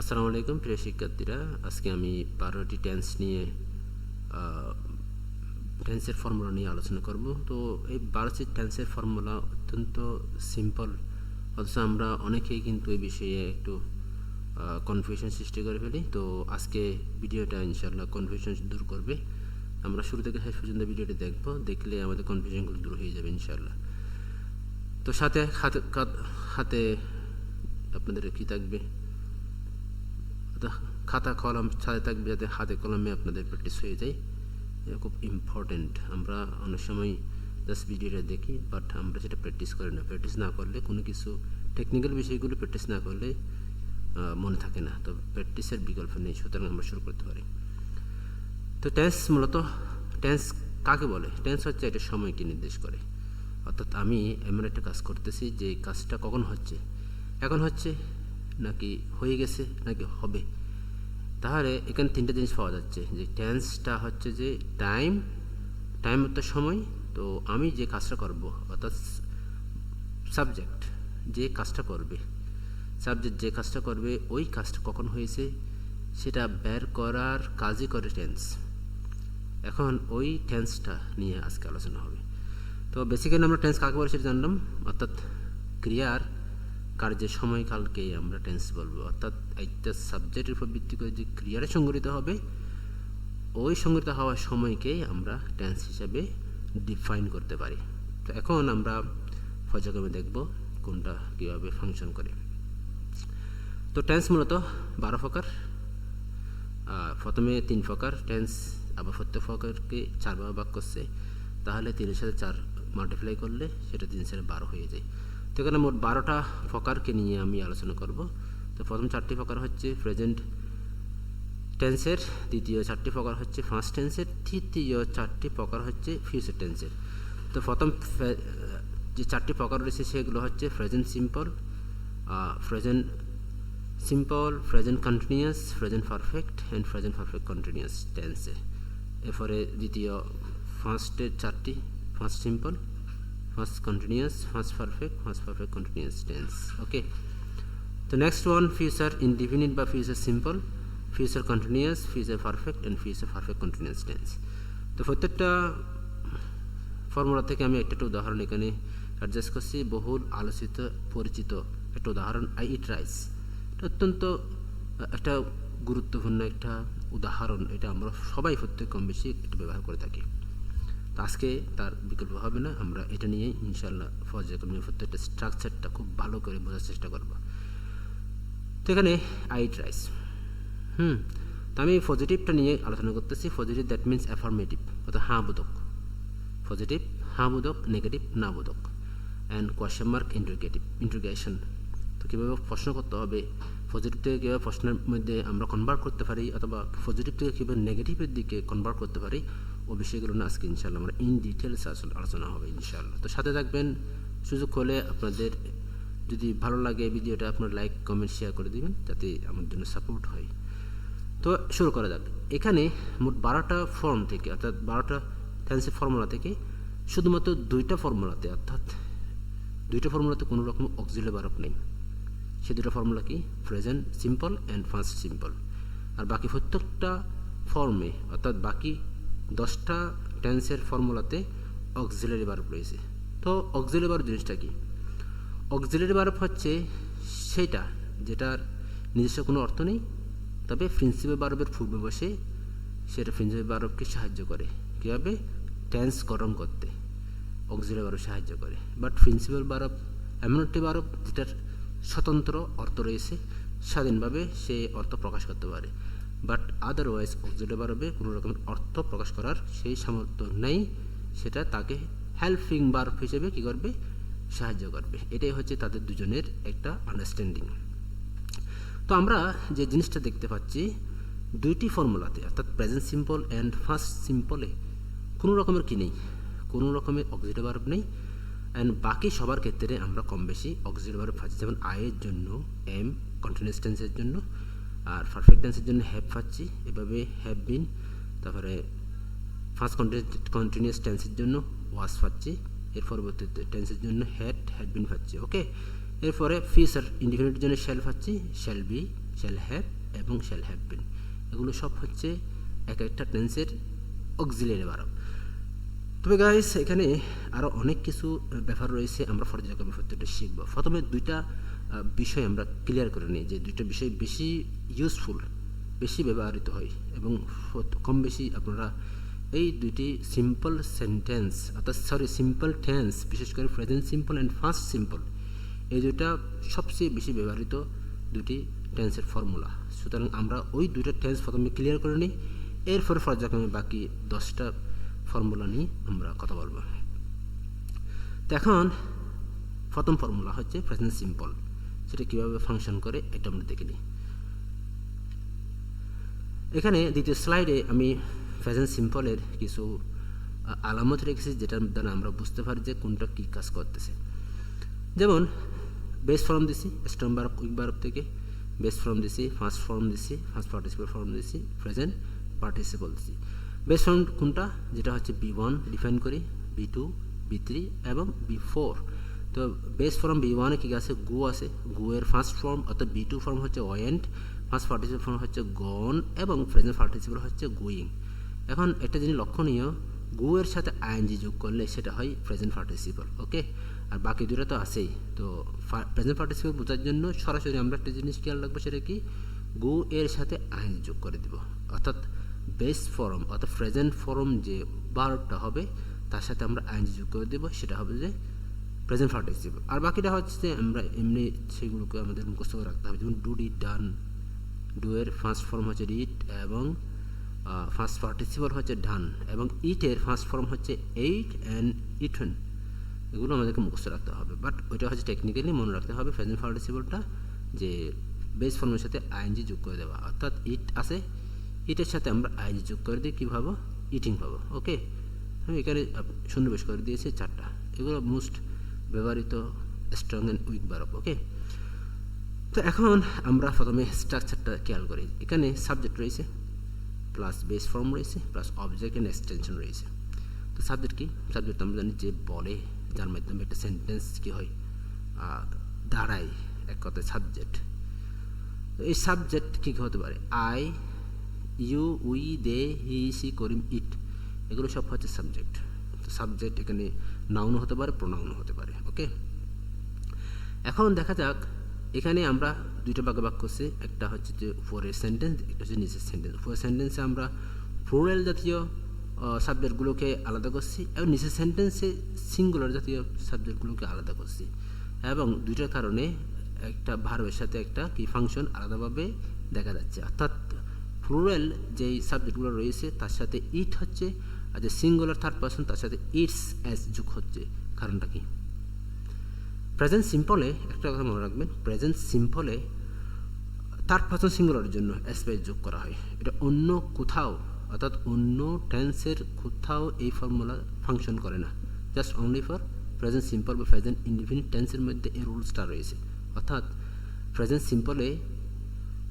আসসালামু আলাইকুম প্রিয় শিক্ষার্থীরা। আজকে আমি বারোটি টেন্স নিয়ে টেন্সের ফর্মুলা নিয়ে আলোচনা করব। তো এই বারোটি টেন্সের ফর্মুলা অত্যন্ত সিম্পল অথচ আমরা অনেকেই কিন্তু এই বিষয়ে একটু কনফিউশন সৃষ্টি করে ফেলি। তো আজকে ভিডিওটা ইনশাল্লাহ কনফিউশন দূর করবে। আমরা শুরু থেকে শেষ পর্যন্ত ভিডিওটি দেখব। দেখলে আমাদের কনফিউশনগুলো দূর হয়ে যাবে ইনশাল্লাহ তো সাথে হাতে হাতে আপনাদের কী থাকবে? খাতা, কলম সাথে থাকবে যাতে হাতে কলমে আপনাদের প্র্যাকটিস হয়ে যায়। এটা খুব ইম্পর্টেন্ট আমরা অনেক সময় জাস্ট ভিডিওটা দেখি বাট আমরা সেটা প্র্যাকটিস করি না। প্র্যাকটিস না করলে কোনো কিছু টেকনিক্যাল বিষয়গুলো প্র্যাকটিস না করলে মনে থাকে না। তো প্র্যাকটিসের বিকল্প নেই, সুতরাং আমরা শুরু করতে পারি। তো টেন্স মূলত টেন্স কাকে বলে? টেন্স হচ্ছে একটা সময়কে নির্দেশ করে। অর্থাৎ আমি এমন একটা কাজ করতেছি যে কাজটা কখন হচ্ছে? এখন হচ্ছে নাকি হয়ে গেছে, নাকি হবে? তাহলে এখানে তিনটা জিনিস পাওয়া যাচ্ছে। যে টেন্সটা হচ্ছে যে টাইম টাইম অর্থাৎ সময়। তো আমি যে কাজটা করব, অর্থাৎ সাবজেক্ট যে কাজটা করবে সাবজেক্ট যে কাজটা করবে, ওই কাজটা কখন হয়েছে, সেটা বের করার কাজই করে টেন্স এখন ওই টেন্সটা নিয়ে আজকে আলোচনা হবে। তো বেসিক্যালি আমরা টেন্স কাকে বলে সেটা জানলাম। অর্থাৎ ক্রিয়ার কার্যের সময়কালকেই আমরা টেন্স বলব, অর্থাৎ একটা সাবজেক্টের উপর ভিত্তি করে যে ক্রিয়াটা সংগঠিত হবে, ওই সংগঠিত হওয়ার সময়কেই আমরা টেন্স হিসাবে ডিফাইন করতে পারি। তো এখন আমরা পর্যায়ক্রমে দেখব কোনটা কীভাবে ফাংশন করে। তো টেন্স মূলত বারো প্রকার। প্রথমে তিন প্রকার টেন্স আবার প্রত্যেক প্রকারকে চারবার ভাগ করছে, তাহলে তিনের সাথে চার মাল্টিপ্লাই করলে সেটা তিন সাথে বারো হয়ে যায়। তো এখানে মোট বারোটা প্রকারকে নিয়ে আমি আলোচনা করব। তো প্রথম চারটি প্রকার হচ্ছে প্রেজেন্ট টেন্সের, দ্বিতীয় চারটি প্রকার হচ্ছে ফার্স্ট টেন্সের, তৃতীয় চারটি প্রকার হচ্ছে ফিউচার টেন্সের। তো প্রথম যে চারটি প্রকার রয়েছে সেগুলো হচ্ছে present simple present simple, present continuous, present perfect, and present perfect continuous টেন্সে। এরপরে দ্বিতীয় ফার্স্টের চারটি, first simple first continuous first perfect first perfect continuous tense okay তো নেক্সট ওয়ান ফিউচার ইনডিফিনিট বা future simple future continuous future perfect and future perfect continuous tense তো প্রত্যেকটা formula থেকে আমি একটা উদাহরণ এখানে অ্যাডজাস্ট করছি। বহুল আলোচিত, পরিচিত একটা উদাহরণ আই ইট রাইস এটা অত্যন্ত, একটা গুরুত্বপূর্ণ একটা উদাহরণ। এটা আমরা সবাই প্রত্যেক কম বেশি এটা ব্যবহার করে থাকি। আজকে তার বিকল্প হবে না, আমরা এটা নিয়ে ইনশাল্লাহ পর্যায়ক্রমে প্রত্যেকটা স্ট্রাকচারটা খুব ভালো করে বোঝার চেষ্টা করব। তো এখানে আইট রাইস। হুম, তো আমি পজিটিভটা নিয়ে আলোচনা করতেছি। পজিটিভ দ্যাট মিনস অ্যাফার্মেটিভ অর্থাৎ হাঁ বোধক। পজিটিভ হাঁ বোধক নেগেটিভ না বোধক। And question mark interrogative interrogation তো কীভাবে প্রশ্ন করতে হবে? পজিটিভ থেকে কীভাবে প্রশ্নের মধ্যে আমরা কনভার্ট করতে পারি? অথবা পজিটিভ থেকে কীভাবে নেগেটিভের দিকে কনভার্ট করতে পারি? ও বিষয়গুলো না আজকে ইনশাল্লাহ আমরা ইন ডিটেলস আসলে আলোচনা হবে ইনশাল্লাহ তো সাথে থাকবেন, সুযোগ হলে আপনাদের যদি ভালো লাগে ভিডিওটা, আপনার লাইক কমেন্ট শেয়ার করে দিবেন, যাতে আমার জন্য সাপোর্ট হয়। তো শুরু করা যাক। এখানে মোট বারোটা ফর্ম থেকে, অর্থাৎ বারোটা টেন্সের ফর্মুলা থেকে শুধুমাত্র দুইটা ফর্মুলাতে অর্থাৎ দুইটা ফর্মুলাতে কোনো রকম অক্সিলে বারক নেই। সে দুটো ফর্মুলা কি? Present simple and first simple আর বাকি প্রত্যেকটা ফর্মে অর্থাৎ বাকি দশটা টেন্সের ফর্মুলাতে অক্সিলারি বারব রয়েছে। তো অক্সিলারি বারব জিনিসটা কি? অক্সিলারি বারব হচ্ছে সেটা যেটার নিজস্ব কোনো অর্থ নেই, তবে প্রিন্সিপাল বারবের পূর্বে বসে সেটা প্রিন্সিপাল বারবকে সাহায্য করে। কীভাবে? টেন্স গরম করতে অক্সিলারি বারব সাহায্য করে। বাট প্রিন্সিপাল বারব এমন একটি বারব যেটার স্বতন্ত্র অর্থ রয়েছে, স্বাধীনভাবে সে অর্থ প্রকাশ করতে পারে। বাট আদারওয়াইজ অক্সিলারি কোনো রকমের অর্থ প্রকাশ করার সেই সামর্থ্য নেই। সেটা তাকে হেল্পিং বার্ব হিসেবে কী করবে? সাহায্য করবে। এটাই হচ্ছে তাদের দুজনের একটা আন্ডারস্ট্যান্ডিং তো আমরা যে জিনিসটা দেখতে পাচ্ছি, দুইটি ফর্মুলাতে, অর্থাৎ প্রেজেন্ট সিম্পল অ্যান্ড ফার্স্ট সিম্পলে কোনো রকমের কি নেই? কোনো রকমের অক্সিলারি বার্ব নেই। অ্যান্ড বাকি সবার ক্ষেত্রে আমরা কম বেশি অক্সিলারি বার্ব পাচ্ছি যেমন আয়ের জন্য এম কন্টিনিউস টেন্সের জন্য আর পারফেক্ট টেন্সের জন্য হ্যাভ পাচ্ছি। এভাবে হ্যাভ বিন তারপরে ফার্স্ট কন্টিনিউস টেন্সের জন্য ওয়াশ পাচ্ছি। এর পরবর্তীতে টেন্সের জন্য হ্যাড হ্যাড বিন পাচ্ছি ওকে এরপরে ফিউচার ইন্ডিফিনিটের জন্য শ্যাল পাচ্ছি। শ্যাল বি শ্যাল হ্যাভ এবং শ্যাল হ্যাভ বিন এগুলো সব হচ্ছে এক একটা টেন্সের অক্সিলিয়ারি ভার্ব তবে গাইস এখানে আরও অনেক কিছু ব্যাপার রয়েছে, আমরা পর্যায়ক্রমে প্রত্যেকটা শিখব। প্রথমে দুইটা বিষয় আমরা ক্লিয়ার করে নিই যে দুইটা বিষয় বেশি ইউজফুল বেশি ব্যবহৃত হয় এবং কম বেশি আপনারা এই দুইটি সিম্পল সেন্টেন্স অর্থাৎ সরি সিম্পল টেন্স বিশেষ করে present simple and first simple এই দুইটা সবচেয়ে বেশি ব্যবহৃত দুটি টেন্সের ফর্মুলা সুতরাং আমরা ওই দুইটা টেন্স প্রথমে ক্লিয়ার করে নিই, এরপরে পর্যায়ক্রমে বাকি দশটা ফর্মুলা নিয়ে আমরা কথা বলব। এখন প্রথম ফর্মুলা হচ্ছে প্রেজেন্ট সিম্পল সেটা কীভাবে ফাংশন করে, এটা আমরা দেখে নিই। এখানে দ্বিতীয় স্লাইডে আমি প্রেজেন্ট সিম্পলের কিছু আলামত রেখেছি, যেটার দ্বারা আমরা বুঝতে পারি যে কোনটা কী কাজ করতেছে। যেমন বেস ফর্ম দিছি স্ট্রং বারব কুইক বারব থেকে বেস ফর্ম দিছি ফার্স্ট ফর্ম দিছি ফার্স্ট পার্টিসিপল ফর্ম দিছি প্রেজেন্ট পার্টিসিপল দিছি। বেস ফর্ম কোনটা? যেটা হচ্ছে বি ওয়ান ডিফাইন করি বি টু বি থ্রি এবং বি ফোর তো বেস ফর্ম বি ওয়ানে কী আছে? গু আছে। গু এর ফার্স্ট ফর্ম অর্থাৎ বি টু ফর্ম হচ্ছে ওয়েন্ট ফার্স্ট পার্টিসিপল ফর্ম হচ্ছে গন এবং প্রেজেন্ট পার্টিসিপল হচ্ছে গোয়িং এখন একটা জিনিস লক্ষণীয় গু এর সাথে আইএনজি যোগ করলে সেটা হয় প্রেজেন্ট পার্টিসিপল ওকে আর বাকি দুটো তো আছেই। তো প্রেজেন্ট পার্টিসিপল বোঝার জন্য সরাসরি আমরা একটা জিনিস খেয়াল রাখব, সেটা কি? গু এর সাথে আইএনজি যোগ করে দিব। অর্থাৎ বেস ফর্ম অর্থাৎ প্রেজেন্ট ফর্ম যে বারোটা হবে, তার সাথে আমরা আইএনজি যোগ করে দেবো। সেটা হবে যে প্রেজেন্ট পার্টিসিপল আর বাকিটা হচ্ছে আমরা এমনি সেগুলোকে আমাদের মুখস্থ করে রাখতে হবে। যেমন ডু ডি ডান ডু এর ফার্স্ট ফর্ম হচ্ছে রিড এবং ফার্স্ট পার্টিসিপল হচ্ছে ডান এবং ইটের ফার্স্ট ফর্ম হচ্ছে এইট অ্যান্ড ইটন এগুলো আমাদেরকে মুখস্থ রাখতে হবে। বাট ওইটা হচ্ছে টেকনিক্যালি মনে রাখতে হবে প্রেজেন্ট পার্টিসিপলটা যে বেস ফর্মের সাথে আইএনজি যোগ করে দেওয়া। অর্থাৎ ইট আছে ইটের সাথে আমরা আইএনজি যোগ করে দিই কী পাবো? ইটিং পাবো। ওকে আমি এখানে সন্নিবেশ করে দিয়েছি চারটা। এগুলো মোস্ট ব্যবহৃত strong and weak verb okay তো এখন আমরা প্রথমে স্ট্রাকচারটা খেয়াল করি। এখানে সাবজেক্ট রয়েছে প্লাস বেস ফর্ম রয়েছে প্লাস অবজেক্ট অ্যান্ড এক্সটেনশন রয়েছে। তো সাবজেক্ট কি? সাবজেক্ট আমরা জানি যে বলে, যার মাধ্যমে একটা সেন্টেন্স কী হয় দাঁড়ায় এক কথায় সাবজেক্ট তো এই সাবজেক্ট কী হতে পারে? I you we they he she Karim it এগুলো সব হচ্ছে সাবজেক্ট সাবজেক্ট এখানে নাউন হতে পারে প্রোনাউন হতে পারে ওকে এখন দেখা যাক, এখানে আমরা দুইটা ভাগে ভাগ করছি, একটা হচ্ছে যে উপরের সেন্টেন্স একটা হচ্ছে নিচের সেন্টেন্স উপরের সেন্টেন্সে আমরা ফ্লোরাল জাতীয় সাবজেক্টগুলোকে আলাদা করছি এবং নিচের সেন্টেন্সে সিঙ্গুলার জাতীয় সাবজেক্টগুলোকে আলাদা করছি। এবং দুইটার কারণে একটা ভার্বের সাথে একটা কি ফাংশন আলাদাভাবে দেখা যাচ্ছে। অর্থাৎ ফ্লোরাল যেই সাবজেক্টগুলো রয়েছে, তার সাথে ইট হচ্ছে আর যে সিঙ্গুলার থার্ড পার্সন তার সাথে ইটস অ্যাজ যুগ হচ্ছে। কারণটা কি? প্রেজেন্ট সিম্পলে একটা কথা মনে রাখবেন প্রেজেন্ট সিম্পলে থার্ড পার্সন সিঙ্গুলারের জন্য স্পেস যোগ করা হয়। এটা অন্য কোথাও, অর্থাৎ অন্য টেন্সের কোথাও এই ফর্মুলা ফাংশন করে না। Just only for present simple বা প্রেজেন্ট ইনডিফিনিট টেন্সের মধ্যে এই রুলসটা রয়েছে। অর্থাৎ প্রেজেন্ট সিম্পলে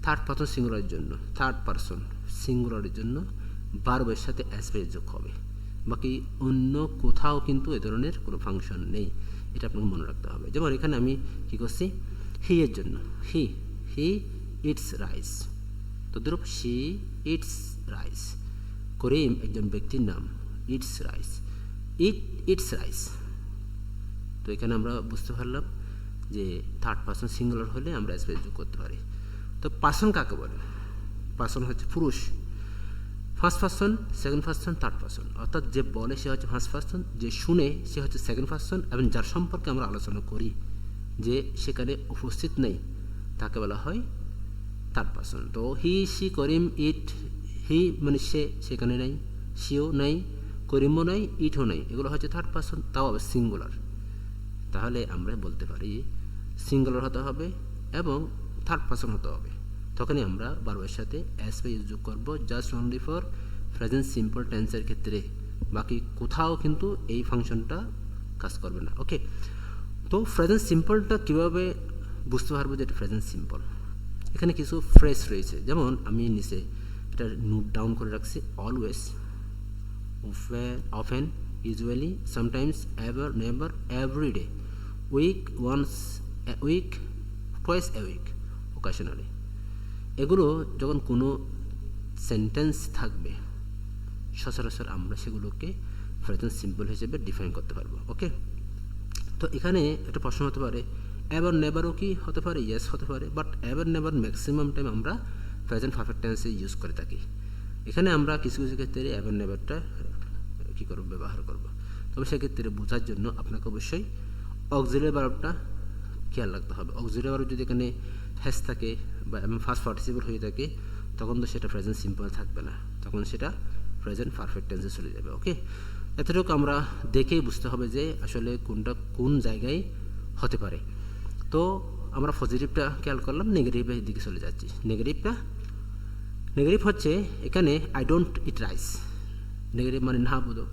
থার্ড পার্সন সিঙ্গুলারের জন্য থার্ড পার্সন সিঙ্গুলারের জন্য বারবের সাথে স্পেস যোগ হবে। বাকি অন্য কোথাও কিন্তু এ ধরনের কোনো ফাংশন নেই। এটা আপনাকে মনে রাখতে হবে। যেমন এখানে আমি কী করছি? হি এর জন্য। হি হি ইটস রাইস তদ্রূপ সি ইটস রাইস করিম একজন ব্যক্তির নাম। Eats rice it eats rice তো এখানে আমরা বুঝতে পারলাম যে থার্ড পার্সন সিঙ্গুলার হলে আমরা স্পেস যোগ করতে পারি। তো পার্সন কাকে বলে? পার্সন হচ্ছে পুরুষ। First person second person third person অর্থাৎ যে বলে সে হচ্ছে ফার্স্ট পার্সন যে শুনে সে হচ্ছে সেকেন্ড পার্সন এবং যার সম্পর্কে আমরা আলোচনা করি, যে সেখানে উপস্থিত নেই, তাকে বলা হয় থার্ড পার্সন তো হি সি করিম ইট হি মানে সে সেখানে নেই সিও নেই, করিমও নেই ইটও নেই। এগুলো হচ্ছে থার্ড পার্সন তাও আবার সিঙ্গুলার তাহলে আমরা বলতে পারি সিঙ্গুলার হতে হবে এবং থার্ড পার্সন হতে হবে। তখনই আমরা বারবার সাথে অ্যাস পে ইউজ যোগ করব। Just only for present simple টেন্সের ক্ষেত্রে। বাকি কোথাও কিন্তু এই ফাংশনটা কাজ করবে না। ওকে তো প্রেজেন্ট সিম্পলটা কীভাবে বুঝতে পারব যে এটা প্রেজেন্ট সিম্পল এখানে কিছু ফ্রেস রয়েছে। যেমন আমি নিচে এটা নোট ডাউন করে রাখছি। Always usually, sometimes, ever, never, every day, week, once, a week, twice a week, occasionally এগুলো যখন কোনো সেন্টেন্স থাকবে, সচরাচর আমরা সেগুলোকে প্রেজেন্ট সিম্পল হিসেবে ডিফাইন করতে পারব ওকে তো এখানে একটা প্রশ্ন হতে পারে এবার নেভারও কি হতে পারে? ইয়েস হতে পারে বাট এবার নেভার ম্যাক্সিমাম টাইম আমরা প্রেজেন্ট পারফেক্ট টেন্সে ইউজ করে থাকি। এখানে আমরা কিছু কিছু ক্ষেত্রে এবার নেভারটা কী করব? ব্যবহার করব। তবে সেক্ষেত্রে বোঝার জন্য আপনাকে অবশ্যই অক্সিলারি বারবটা খেয়াল রাখতে হবে। অক্সিলারি বারব যদি এখানে হ্যাস থাকে বা ফার্স্ট পার্টিসিপেল হয়ে থাকে, তখন তো সেটা প্রেজেন্ট সিম্পল থাকবে না। তখন সেটা প্রেজেন্ট পারফেক্ট টেন্সে চলে যাবে ওকে এতটুকু আমরা দেখেই বুঝতে হবে যে আসলে কোনটা কোন জায়গায় হতে পারে। তো আমরা পজিটিভটা খেয়াল করলাম নেগেটিভের দিকে চলে যাচ্ছি। নেগেটিভটা নেগেটিভ হচ্ছে এখানে I don't eat rice negative মানে না বোধক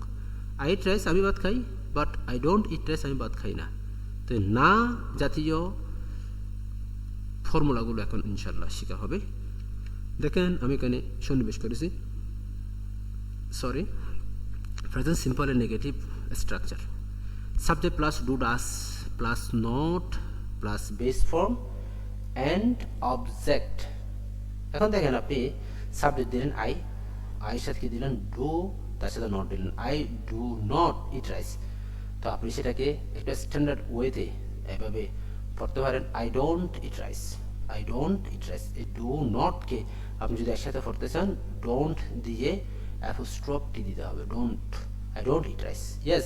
আই ইট রাইস আমি ভাত খাই but I don't eat rice আমি ভাত খাই না। তো না জাতীয় ফর্মুলাগুলো এখন ইনশাল্লাহ শেখা হবে। দেখেন আমি এখানে সন্নিবেশ করেছি। Sorry present simple and negative structure subject plus do does plus not plus base form and object এখন দেখেন আপনি সাবজেক্ট দিলেন আই আই সাথে কি দিলেন? ডু তার সাথে নট দিলেন। I do not eat rice তো আপনি সেটাকে একটা স্ট্যান্ডার্ড ওয়েতে এভাবে পড়তে পারেন I don't eat rice I don't eat rice এই ডু নটকে আপনি যদি একসাথে পড়তে চান ডোন্ট দিয়ে অ্যাপোস্ট্রফ টি দিতে হবে। Don't I don't eat rice yes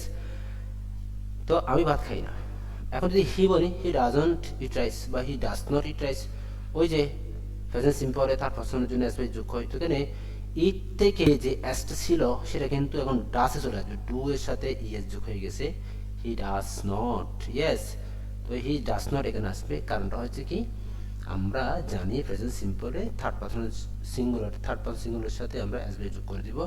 তো আমি ভাত খাই না। এখন যদি হি বলি হি ডাজন্ট ইট রাইস বা he does not eat rice ওই যে প্রেজেন্ট সিম্পলে তার পছন্দের জন্য এসবে যোগ হয়। তো এখানে ইট থেকে যে অ্যাসটা ছিল, সেটা কিন্তু এখন ডাসে চলে আসবে। ডু এর সাথে ইয়েস যোগ হয়ে গেছে। হি ডাজ নট ইয়েস তো হি ডাজ নট এখানে আসবে কারণটা হচ্ছে কি, আমরা জানি present সিম্পলে third person singular third person singular সাথে আমরা এসবে যোগ করে দিব।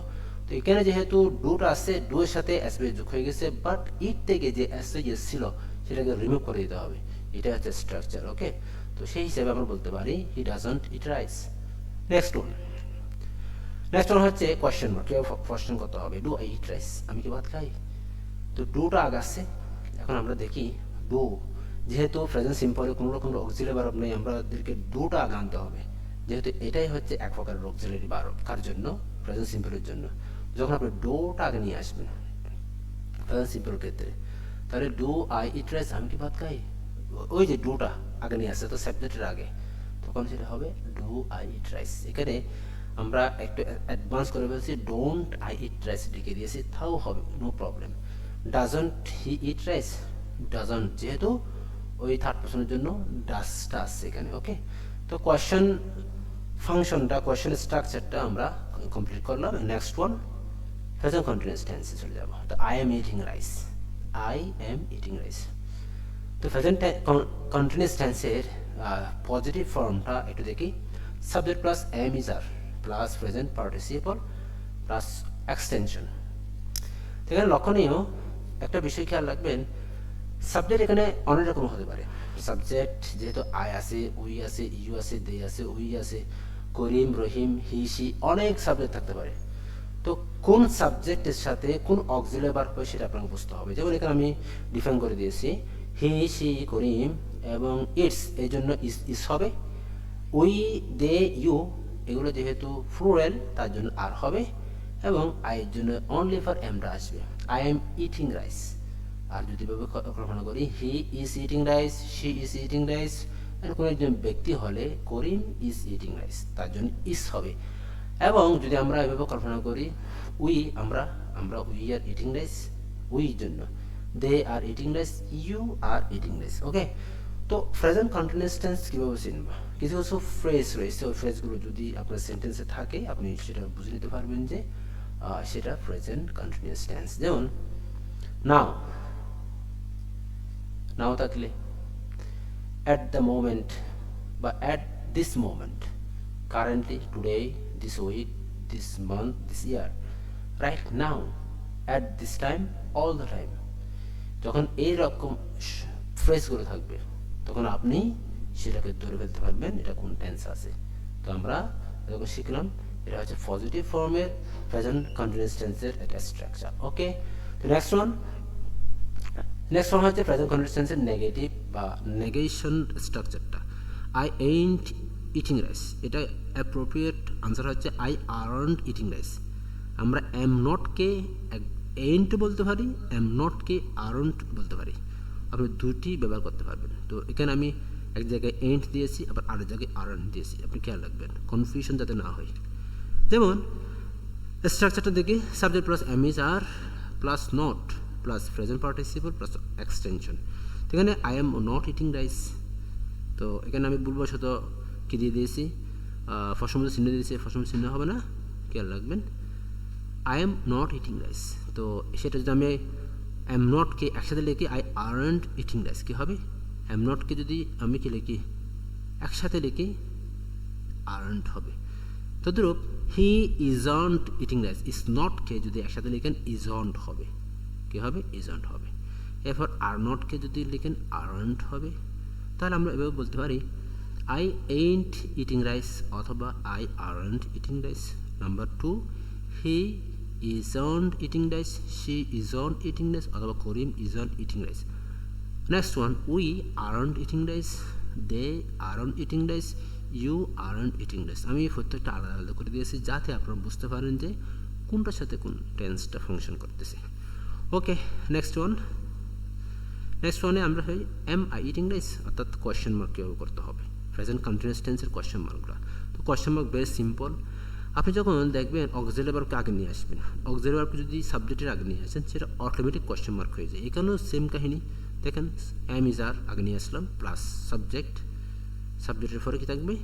তো এখানে যেহেতু ডুটা আছে ডু এর সাথে এসবে যোগ হয়ে গেছে বাট ইট থেকে যে এসে ইয়েস ছিল, সেটাকে রিমুভ করে দিতে হবে। এটা হচ্ছে স্ট্রাকচার ওকে তো সেই হিসেবে আমরা বলতে পারি he doesn't eat rice next one next one হচ্ছে কোয়েশ্চেন মার্ক কেউ কোয়েশ্চেন করতে হবে ডু আই ইট রাইস আমি কি ভাত খাই? তো ডুটা আগে আসছে এখন আমরা দেখি ডু যেহেতু প্রেজেন্ট সিম্পলে কোনো রকম অক্সিলারি বারব নেই আমাদেরকে ডুটা আগে আনতে হবে। যেহেতু এটাই হচ্ছে এক প্রকারের অক্সিলারি বারব। কার জন্য? প্রেজেন্ট সিম্পলের জন্য। যখন আপনি ডোটা আগে নিয়ে আসবেন প্রেজেন্ট সিম্পল ক্ষেত্রে, তাহলে ডু আই ইট রাইস, আমি কি ভাত খাই? ওই যে ডুটা আগে নিয়ে আসছে তো সাবজেক্টের আগে। তখন সেটা হবে ডু আই ইট রাইস। এখানে আমরা একটু অ্যাডভান্স করে বলছি ডোন্ট আই ইট রাইস লিখে দিয়েছি, তাও হবে no problem doesn't he eat rice doesn't যেহেতু ওই থার্ড পার্সনের জন্য ডাসটা আসছে এখানে ওকে তো কোয়েশ্চেন ফাংশনটা কোয়েশ্চেন স্ট্রাকচারটা আমরা কমপ্লিট করলাম। নেক্সট ওয়ান প্রেজেন্ট কন্টিনিউয়াস টেন্সে চলে যাব। তো I am eating rice I am eating rice তো প্রেজেন্ট কন্টিনিউয়াস টেন্সের পজিটিভ ফর্মটা একটু দেখি। Subject plus am is are plus present participle plus extension এখানে লক্ষণীয় একটা বিষয় খেয়াল রাখবেন সাবজেক্ট এখানে অনেক রকম হতে পারে। সাবজেক্ট যেহেতু আই আছে উই আছে ইউ আছে দে আছে উই আছে, করিম, রহিম হি সি অনেক সাবজেক্ট থাকতে পারে। তো কোন সাবজেক্টের সাথে কোন অক্সিলারি বার হবে সেটা আপনাকে বুঝতে হবে। যেমন এখানে আমি ডিফাইন করে দিয়েছি হি সি করিম এবং ইটস এই জন্য ইস ইস হবে। উই দে ইউ এগুলো যেহেতু ফ্লুরাল তার জন্য আর হবে এবং আইয়ের জন্য অনলি ফর এমটা আসবে। আই এম ইটিং রাইস আর যদি ভাবে কল্পনা করি he is eating rice she is eating rice কোনো একজন ব্যক্তি হলে করিম ইজ ইটিং রাইস তার জন্য ইস হবে। এবং যদি আমরা এভাবে কল্পনা করি উই আমরা আমরা we are eating rice we জন্য। They are eating rice you are eating rice okay তো প্রেজেন্ট কন্টিনিউয়াস টেন্স কীভাবে চিনব? কিছু কিছু ফ্রেজ রয়েছে, ওই ফ্রেজগুলো যদি আপনার সেন্টেন্সে থাকে, আপনি সেটা বুঝে নিতে পারবেন যে সেটা প্রেজেন্ট কন্টিনিউয়াস টেন্স যেমন নাও নাও থাকলে অ্যাট দ্য মোমেন্ট বা at this moment currently today this week this month this year right now at this time all the time যখন এইরকম ফ্রেশ করে থাকবে, তখন আপনি সেটাকে ধরে ফেলতে পারবেন, এটা কোন টেন্স আছে। তো আমরা যখন শিখলাম, এটা হচ্ছে পজিটিভ ফর্মের প্রেজেন্ট কন্টিনিউয়াস টেন্সের একটা স্ট্রাকচার ওকে তো নেক্সট ওয়ান নেক্সট ওয়ান হচ্ছে প্রেজেন্ট কন্টিনিউয়াস নেগেটিভ বা নেগেশন স্ট্রাকচারটা আই এইন্ট ইটিং রাইস এটা অ্যাপ্রোপ্রিয়েট আনসার হচ্ছে আই আর্নড ইটিং রাইস আমরা এম নটকে এন্ট বলতে পারি এম নটকে আর্নড বলতে পারি। আপনি দুটি ব্যবহার করতে পারবেন। তো এখানে আমি এক জায়গায় এন্ট দিয়েছি, আবার আরেক জায়গায় আর্ন দিয়েছি। আপনি খেয়াল রাখবেন কনফিউশন যাতে না হয়। যেমন স্ট্রাকচারটা দেখি subject plus am is are plus not plus present participle plus extension এখানে I am not eating rice তো এখানে আমি ভুলবশত কী দিয়ে দিয়েছি? ফসম চিহ্ন দিয়েছি। ফসম চিহ্ন হবে না? খেয়াল রাখবেন I am not eating rice তো সেটা যদি আমি এম নটকে একসাথে লিখি আই আর্নড ইটিং রাইস কী হবে? এম নটকে যদি আমি কি লিখি? একসাথে লিখি আর্নড হবে। তদ্রূপ he isn't eating rice is নটকে যদি একসাথে লিখেন হবে। কী হবে? ইজন্ট হবে। এরপর আর নটকে যদি লিখেন আর্নড হবে। তাহলে আমরা এভাবে বলতে পারি আই এইন্ট ইটিং রাইস অথবা I aren't eating rice number two he isn't eating rice she isn't eating rice অথবা Karim is isn't eating rice next one we aren't eating rice they aren't eating rice you aren't eating rice আমি প্রত্যেকটা আলাদা আলাদা করে দিয়েছি, যাতে আপনারা বুঝতে পারেন যে কোনটার সাথে কোন টেন্সটা ফাংশন করতেছে। ওকে নেক্সট ওয়ান নেক্সট ওয়ানে আমরা হই এম আই ইটিং রাইস অর্থাৎ কোয়েশ্চেন মার্ক কীভাবে করতে হবে? প্রেজেন্ট কন্টিনিউস টেন্সের কোয়েশ্চেন মার্কগুলো তো কোয়েশ্চেন মার্ক ভেরি সিম্পল আপনি যখন দেখবেন অক্সিলারি ভার্বকে আগে নিয়ে আসবেন অক্সিলারি যদি সাবজেক্টের আগে নিয়ে আসেন, সেটা অটোমেটিক কোয়েশ্চেন মার্ক হয়ে যায়। এখানেও সেম কাহিনী। দেখেন এম ইজ আর আগে নিয়ে আসলাম প্লাস সাবজেক্ট সাবজেক্টের পরে কী থাকবে?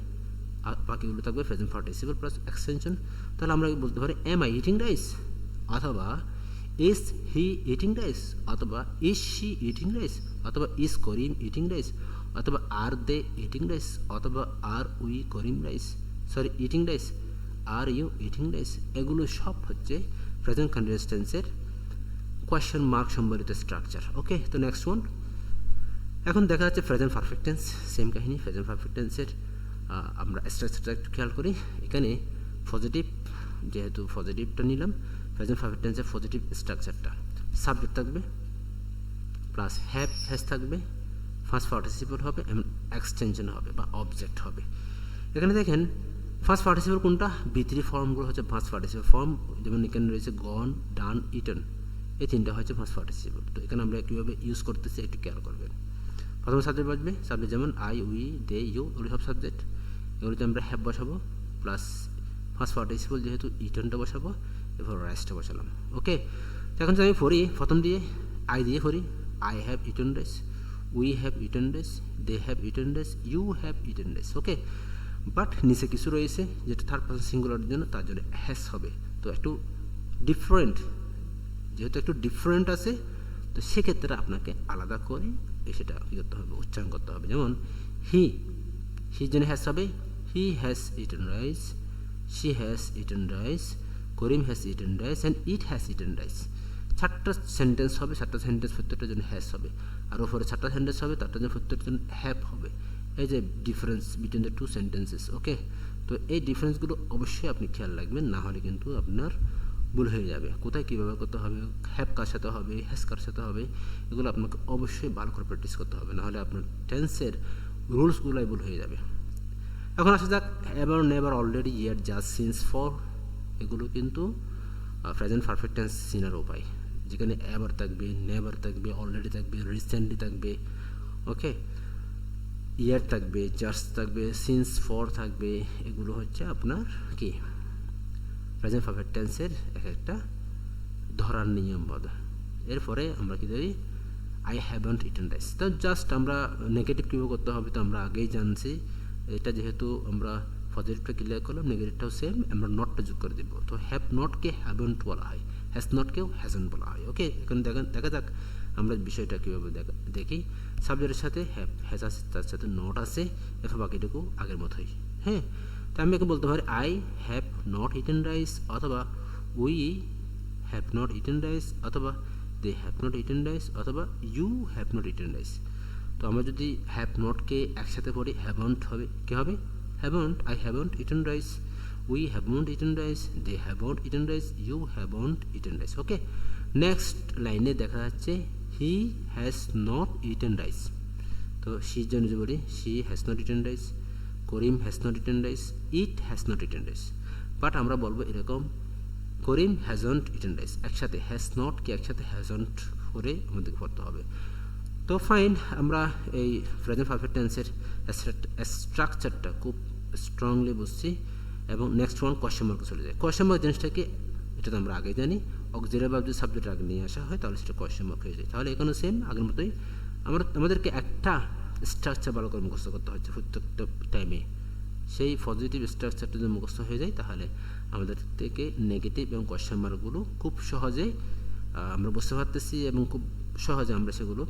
আর বাকিগুলো থাকবে প্রেজেন্ট পার্টিসিপল প্লাস এক্সটেনশন তাহলে আমরা বলতে পারি এম আই ইটিং রাইস অথবা ইজ হি ইটিং রাইস অথবা ইজ শি ইটিং রাইস অথবা ইজ করিম ইটিং রাইস অথবা আর দে ইটিং রাইস অথবা are we Karim rice sorry eating rice are you eating rice এগুলো সব হচ্ছে প্রেজেন্ট কন্টিনিউয়াস টেন্সের question mark সম্বলিত স্ট্রাকচার ওকে তো নেক্সট ওয়ান এখন দেখা যাচ্ছে প্রেজেন্ট পারফেক্ট টেন্স সেম কাহিনী প্রেজেন্ট পারফেক্ট টেন্সের আমরা স্ট্রাকচারটা একটু খেয়াল করি। এখানে পজিটিভ যেহেতু পজিটিভটা নিলাম প্রেজেন্ট পারফেক্ট টেন্সের পজিটিভ স্ট্রাকচারটা সাবজেক্ট থাকবে প্লাস হ্যাভ হ্যাজ থাকবে ফার্স্ট পার্টিসিপল হবে এবং এক্সটেনশন হবে, বা অবজেক্ট হবে। এখানে দেখেন ফার্স্ট পার্টিসিপল কোনটা? বিথ্রি ফর্মগুলো হচ্ছে ফার্স্ট পার্টিসিপল ফর্ম যেমন এখানে রয়েছে গন ডান ইটন এই তিনটা হচ্ছে ফার্স্ট পার্টিসিপেট তো এখানে আমরা কীভাবে ইউজ করতেছি একটু কেয়ার করবেন। প্রথম সাবজেক্ট বাজবে সাবজেক্ট যেমন আই উই দে ইউ এগুলো সব সাবজেক্ট এগুলোতে আমরা হ্যাভ বসাবো প্লাস ফার্স্ট পার্টিসিপল যেহেতু ইটনটা বসাবো এরপর রাইসটা বসালাম। ওকে এখন যদি আমি পড়ি, প্রথম দিয়ে আই দিয়ে পড়ি I have eaten rice we have eaten rice they have eaten rice you have eaten rice okay but নিচে কিছু রয়েছে যেটা থার্ড পার্সন সিঙ্গুলার জন্য তার জন্য হ্যাস হবে। তো একটু ডিফারেন্ট যেহেতু একটু ডিফারেন্ট আছে, তো সেক্ষেত্রে আপনাকে আলাদা করে সেটা কী করতে হবে, উচ্চারণ করতে হবে। যেমন হি হি জন্য হ্যাস হবে he has eaten rice she has eaten rice Karim has eaten rice and it has eaten rice চারটা সেন্টেন্স হবে, চারটা সেন্টেন্স প্রত্যেকটার জন্য হ্যাস হবে। আর ওপরে চারটা সেন্টেন্স হবে তারটার জন্য প্রত্যেকটার জন্য হ্যাপ হবে। এই যে difference between the two sentences okay তো এই ডিফারেন্সগুলো অবশ্যই আপনি খেয়াল রাখবেন, না হলে কিন্তু আপনার ভুল হয়ে যাবে। কোথায় কী ব্যবহার করতে হবে হ্যাপ কার সাথে হবে হ্যাস কার সাথে হবে, এগুলো আপনাকে অবশ্যই ভালো করে প্র্যাকটিস করতে হবে নাহলে আপনার টেন্সের রুলসগুলোই ভুল হয়ে যাবে। এখন আসা যাক এবার never already year just since for এগুলো কিন্তু প্রেজেন্ট পারফেক্ট টেন্স চিনার উপায় যেখানে এবার থাকবে নেভার থাকবে অলরেডি থাকবে রিসেন্টলি থাকবে ওকে ইয়ার থাকবে জাস্ট থাকবে সিন্স ফর থাকবে, এগুলো হচ্ছে আপনার কি? প্রেজেন্ট পারফেক্ট টেন্সের এক একটা ধরার নিয়ম বদ। এরপরে আমরা কি ধরি? আই হ্যাভেন্ট ইটেন রাইস তো জাস্ট আমরা নেগেটিভ কীভাবে করতে হবে তো আমরা আগেই জানছি। এটা যেহেতু আমরা পজিটিভটা ক্লিয়ার করলাম নেগেটিভটাও সেম আমরা নটটা যোগ করে দিব। তো হ্যাভ নটকে হ্যাভেন্ট বলা হয় হ্যাজ নটকেও হ্যাজেন্ট বলা হয় ওকে এখন দেখা দেখা যাক, আমরা বিষয়টা কীভাবে দেখা, দেখি। সাবজেক্টের সাথে হ্যাভ হ্যাজ আছে, তার সাথে নট আছে এরপর বাকিটুকু আগের মতোই হ্যাঁ? তো আমি একে বলতে পারি I have not eaten rice অথবা we have not eaten rice অথবা they have not eaten rice অথবা you have not eaten rice তো আমরা যদি হ্যাভ নটকে একসাথে পড়ি হ্যাভন্ট হবে, কী হবে? Haven't I haven't eaten rice we haven't eaten rice they haven't eaten rice you haven't eaten rice okay next লাইনে দেখা যাচ্ছে he has not eaten rice তো শির জন্য যে বলি she has not eaten rice Karim has not eaten rice it has not eaten rice but আমরা বলব এরকম, করিম হ্যাজন্ট ইটেন রাইস একসাথে হ্যাজ নট কি একসাথে হ্যাজন্ট করে আমাদেরকে পড়তে হবে। তো ফাইন আমরা এই প্রেজেন্ট পারফেক্ট টেন্সের স্ট্রাকচারটা খুব স্ট্রংলি বুঝছি, এবং নেক্সট ওয়ান কোয়েশ্চেন মার্কে চলে যায় কোয়েশ্চেন মার্ক জিনিসটাকে এটা তো আমরা আগে জানি। অক্সিলারি ভাব যদি সাবজেক্ট আগে নিয়ে আসা হয়, তাহলে সেটা কোয়েশ্চেন মার্ক হয়ে যায়। তাহলে এখানে সেম আগের মতোই। আমরা, আমাদেরকে একটা স্ট্রাকচার ভালো করে মুখস্থ করতে হচ্ছে প্রত্যেকটা টাইমে সেই পজিটিভ স্ট্রাকচারটা যদি মুখস্থ হয়ে যায়, তাহলে আমাদের থেকে নেগেটিভ এবং কোয়েশ্চেন মার্কগুলো খুব সহজে আমরা বুঝতে পারতেছি এবং খুব সহজে আমরা সেগুলো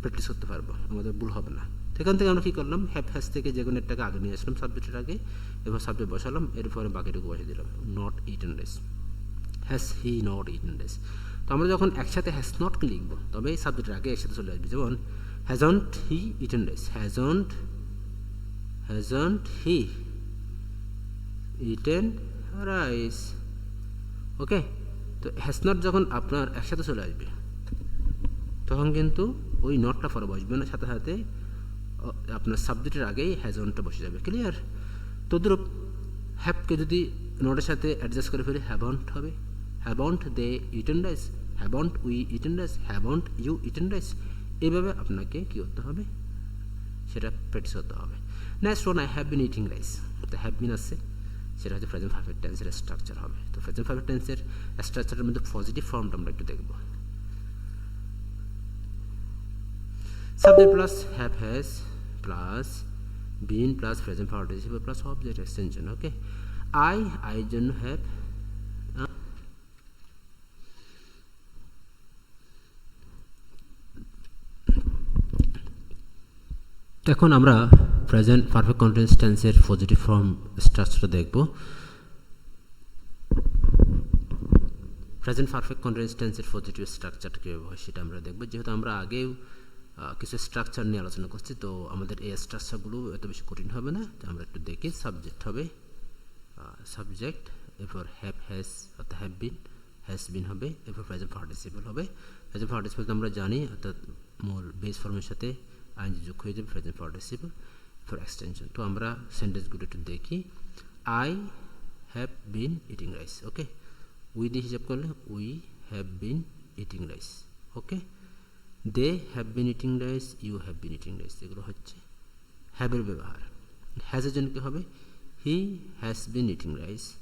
প্র্যাকটিস করতে পারব। আমাদের ভুল হবে না। সেখান থেকে আমরা কী করলাম? হ্যাপ হ্যাস থেকে যে কোনো আগে নিয়ে আসলাম সাবজেক্টের আগে এবার সাবজেক্ট বসালাম। এরপরে বাকিটুকু বসে দিলাম। Not eaten rice has he not eaten rice তো আমরা যখন একসাথে হ্যাস নটকে লিখব তবে এই সাবজেক্টের আগে একসাথে চলে আসবে। যেমন hasn't he eaten rice hasn't hasn't he eaten rice okay তো হ্যাজ নট যখন আপনার একসাথে চলে আসবে, তখন কিন্তু ওই নটটা পরে বসবে না, সাথে সাথে আপনার সাবজেক্টের আগেই হ্যাজনটা বসে যাবে ক্লিয়ার তদ্রুপ হ্যাপকে যদি নটের সাথে অ্যাডজাস্ট করে ফেলি হ্যাবন্ট হবে। Haven't they eaten rice haven't we eaten rice haven't you eaten এইভাবে আপনাকে কী করতে হবে? সেটা প্র্যাকটিস করতে হবে। Next one I have been eating rice তো হ্যাভ বিন আসছে সেটা হচ্ছে প্রেজেন্ট পারফেক্ট টেন্সের স্ট্রাকচার হবে। তো প্রেজেন্ট পারফেক্ট টেন্সের স্ট্রাকচারের মধ্যে পজিটিভ ফর্মটা আমরা একটু দেখব। Subject plus have has plus been plus present participle plus object extension okay I I জন্য হ্যাভ এখন আমরা প্রেজেন্ট পারফেক্ট কন্টিনিউয়াস টেন্সের পজিটিভ ফর্ম স্ট্রাকচারটা দেখব। প্রেজেন্ট পারফেক্ট কন্টিনিউয়াস টেন্সের পজিটিভ স্ট্রাকচারটা কীভাবে হয় সেটা আমরা দেখব। যেহেতু আমরা আগেও কিছু স্ট্রাকচার নিয়ে আলোচনা করছি। তো আমাদের এই স্ট্রাকচারগুলো এত বেশি কঠিন হবে না। তো আমরা একটু দেখি সাবজেক্ট হবে সাবজেক্ট এরপর হ্যাভ হ্যাজ অর্থাৎ হ্যাভ বিন হ্যাজ বিন হবে, এরপর প্রেজেন্ট পার্টিসিপল হবে। প্রেজেন্ট পার্টিসিপল আমরা জানি, অর্থাৎ মূল বেস ফর্মের সাথে আইন যোগ হয়ে যাবে প্রেজেন্ট পার্টিসিপল ফর এক্সটেনশন তো আমরা সেন্টেন্সগুলো একটু দেখি। I have been eating rice okay we দিয়ে হিসাব করলে we have been eating rice okay they have been eating rice you have been eating rice এগুলো হচ্ছে হ্যাভের ব্যবহার। হ্যাজের জন্য কী হবে? He has been eating rice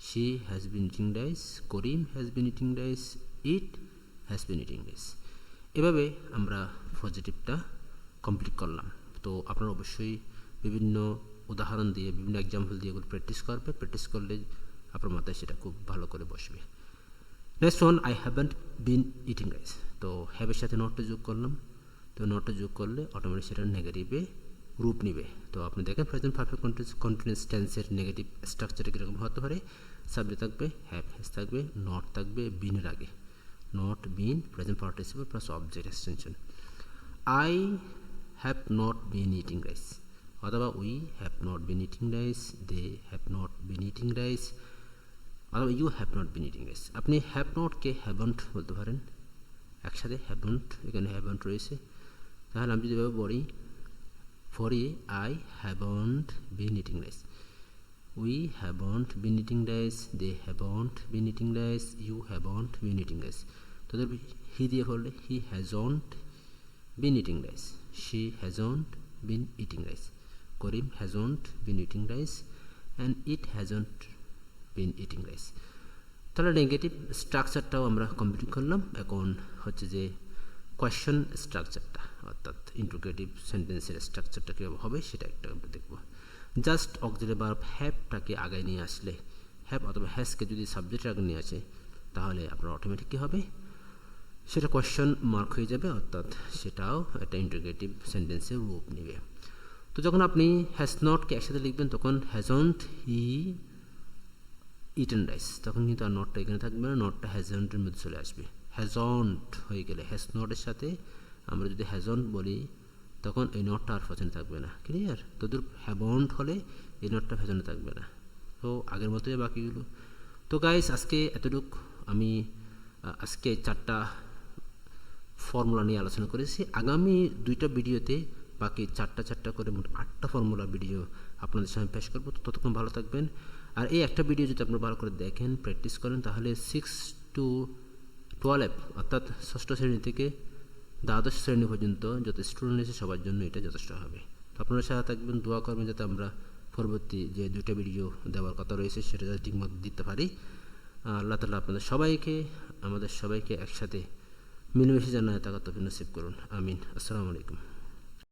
she has been eating rice Karim has been eating rice it has been eating rice এভাবে আমরা পজিটিভটা কমপ্লিট করলাম। তো আপনারা অবশ্যই বিভিন্ন উদাহরণ দিয়ে, বিভিন্ন এক্সাম্পল দিয়ে এগুলো প্র্যাকটিস করবে। প্র্যাকটিস করলে আপনার মাথায় সেটা খুব ভালো করে বসবে। One I haven't been eating rice তো হ্যাভের সাথে নটটা যোগ করলাম। তো নটটা যোগ করলে অটোমেটিক সেটা নেগেটিভে রূপ নিবে। তো আপনি দেখেন প্রেজেন্ট পারফেক্ট কন্টিনিউস টেন্সের নেগেটিভ স্ট্রাকচারে কীরকম হতে পারে। সাবজেক্ট থাকবে হ্যাভ হ্যাজ থাকবে নট থাকবে বিনের আগে। Not been present participle plus object extension I have not been eating rice অথবা we have not been eating rice they have not been eating rice অথবা you have not been eating rice আপনি have নটকে haven't বলতে পারেন? একসাথে haven't এখানে haven't রয়েছে। তাহলে আমি যদি বলি ফরি I haven't been eating rice we haven't been eating rice they haven't been eating rice you haven't been eating rice তোদের হি দিয়ে পড়লে he hasn't been eating rice she hasn't been eating rice. Karim hasn't been eating rice, and it hasn't been eating rice. তাহলে negative স্ট্রাকচারটাও আমরা complete করলাম। এখন হচ্ছে যে কোয়েশ্চন স্ট্রাকচারটা অর্থাৎ ইন্ট্রোগেটিভ সেন্টেন্সের স্ট্রাকচারটা কীভাবে হবে সেটা একটা আমরা দেখব। জাস্ট অক্সিলারি ভার্ব হ্যাপটাকে আগে নিয়ে আসলে হ্যাপ অথবা হ্যাসকে যদি সাবজেক্ট আগে নিয়ে আসে, তাহলে আপনার অটোমেটিক কী হবে? সেটা কোয়েশ্চন মার্ক হয়ে যাবে, অর্থাৎ সেটাও একটা ইন্টিগ্রেটিভ সেন্টেন্সে রূপ নেবে। তো যখন আপনি হ্যাজ নটকে একসাথে লিখবেন, তখন হ্যাজন্ট হি ইটেন রাইস তখন কিন্তু আর নটটা এখানে থাকবে না, নটটা হ্যাজন্টের মধ্যে চলে আসবে। হ্যাজন্ট হয়ে গেলে হ্যাজ নটের সাথে আমরা যদি হ্যাজন্ট বলি, তখন এই নটটা আর পছন্দ থাকবে না। ক্লিয়ার তোদের হ্যাবন্ট হলে এই নটটা ভেজনে থাকবে না। তো আগের মতোই বাকিগুলো। তো গাইস আজকে এতটুক। আমি আজকে চারটা ফর্মুলা নিয়ে আলোচনা করেছি। আগামী দুইটা ভিডিওতে বাকি চারটা চারটা করে মোট আটটা ফর্মুলা ভিডিও আপনাদের সামনে পেশ করব। তো ততক্ষণ ভালো থাকবেন। আর এই একটা ভিডিও যদি আপনারা ভালো করে দেখেন প্র্যাকটিস করেন, তাহলে সিক্স টু টুয়েলভ অর্থাৎ ষষ্ঠ শ্রেণি থেকে দ্বাদশ শ্রেণি পর্যন্ত যত স্টুডেন্ট আছে সবার জন্য এটা যথেষ্ট হবে। তো আপনারা সাথে থাকবেন, দোয়া করবেন যাতে আমরা পরবর্তী যে দুটো ভিডিও দেওয়ার কথা রয়েছে, সেটা যাতে ঠিকমতো দিতে পারি। আল্লাহ তালা আপনাদের সবাইকে, আমাদের সবাইকে একসাথে মিলেমিশে জানায় তাকাত নসিব করুন। আমিন। আসসালামু আলাইকুম।